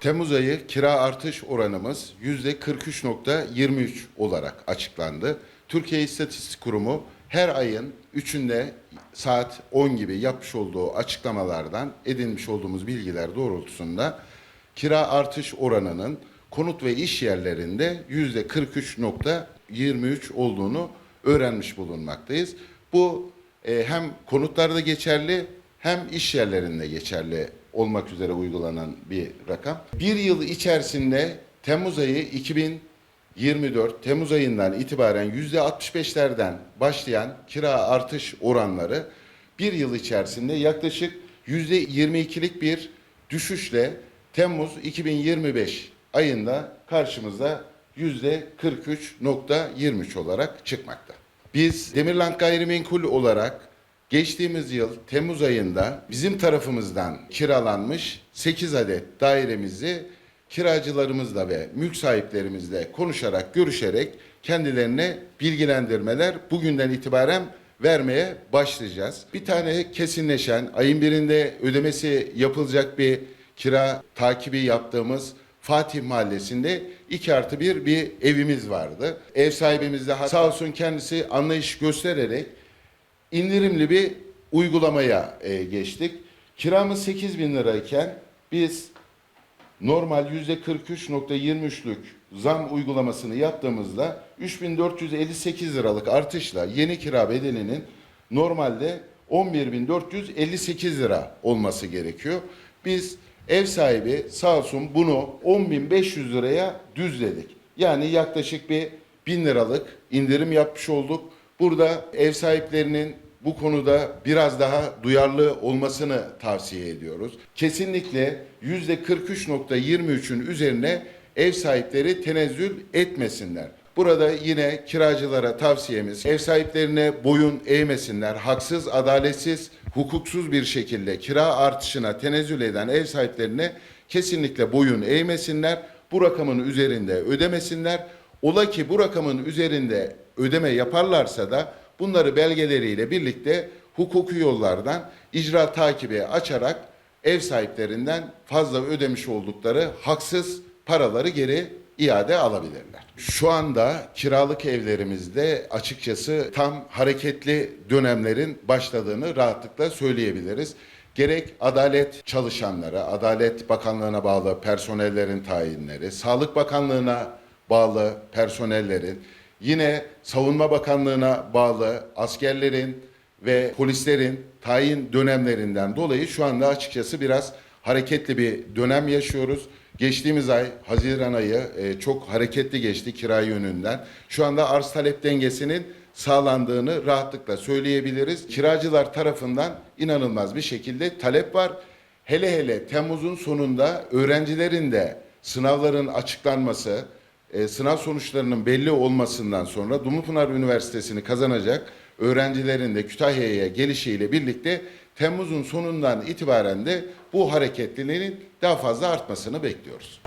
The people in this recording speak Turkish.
Temmuz ayı kira artış oranımız %43.23 olarak açıklandı. Türkiye İstatistik Kurumu her ayın 3'ünde saat 10 gibi yapmış olduğu açıklamalardan edinmiş olduğumuz bilgiler doğrultusunda kira artış oranının konut ve iş yerlerinde %43.23 olduğunu öğrenmiş bulunmaktayız. Bu e, hem konutlarda geçerli hem iş yerlerinde geçerli olmak üzere uygulanan bir rakam. Bir yıl içerisinde Temmuz ayı 2024 Temmuz ayından itibaren %65'lerden başlayan kira artış oranları bir yıl içerisinde yaklaşık %22'lik bir düşüşle Temmuz 2025 ayında karşımıza %43.23 olarak çıkmakta. Biz Demirland Gayrimenkul olarak geçtiğimiz yıl Temmuz ayında bizim tarafımızdan kiralanmış 8 adet dairemizi kiracılarımızla ve mülk sahiplerimizle konuşarak, görüşerek kendilerine bilgilendirmeler bugünden itibaren vermeye başlayacağız. Bir tane kesinleşen, ayın birinde ödemesi yapılacak bir kira takibi yaptığımız Fatih Mahallesi'nde 2 artı 1 bir evimiz vardı. Ev sahibimiz de sağ olsun kendisi anlayış göstererek indirimli bir uygulamaya e, geçtik. Kiramız 8 bin lirayken biz normal %43.23'lük zam uygulamasını yaptığımızda 3458 liralık artışla yeni kira bedelinin normalde 11458 lira olması gerekiyor. Biz ev sahibi sağ olsun bunu 10500 liraya düzledik. Yani yaklaşık bir 1000 liralık indirim yapmış olduk. Burada ev sahiplerinin bu konuda biraz daha duyarlı olmasını tavsiye ediyoruz. Kesinlikle %43.23'ün üzerine ev sahipleri tenezzül etmesinler. Burada yine kiracılara tavsiyemiz ev sahiplerine boyun eğmesinler. Haksız, adaletsiz, hukuksuz bir şekilde kira artışına tenezzül eden ev sahiplerine kesinlikle boyun eğmesinler. Bu rakamın üzerinde ödemesinler. Ola ki bu rakamın üzerinde ödeme yaparlarsa da bunları belgeleriyle birlikte hukuki yollardan icra takibi açarak ev sahiplerinden fazla ödemiş oldukları haksız paraları geri iade alabilirler. Şu anda kiralık evlerimizde açıkçası tam hareketli dönemlerin başladığını rahatlıkla söyleyebiliriz. Gerek adalet çalışanları, Adalet Bakanlığı'na bağlı personellerin tayinleri, Sağlık Bakanlığı'na bağlı personellerin, yine Savunma Bakanlığı'na bağlı askerlerin ve polislerin tayin dönemlerinden dolayı şu anda açıkçası biraz hareketli bir dönem yaşıyoruz. Geçtiğimiz ay Haziran ayı e, çok hareketli geçti kira yönünden. Şu anda arz talep dengesinin sağlandığını rahatlıkla söyleyebiliriz. Kiracılar tarafından inanılmaz bir şekilde talep var. Hele hele Temmuz'un sonunda öğrencilerin de sınavların açıklanması, e, sınav sonuçlarının belli olmasından sonra Dumlupınar Üniversitesi'ni kazanacak öğrencilerin de Kütahya'ya gelişiyle birlikte Temmuz'un sonundan itibaren de bu hareketliliğin daha fazla artmasını bekliyoruz.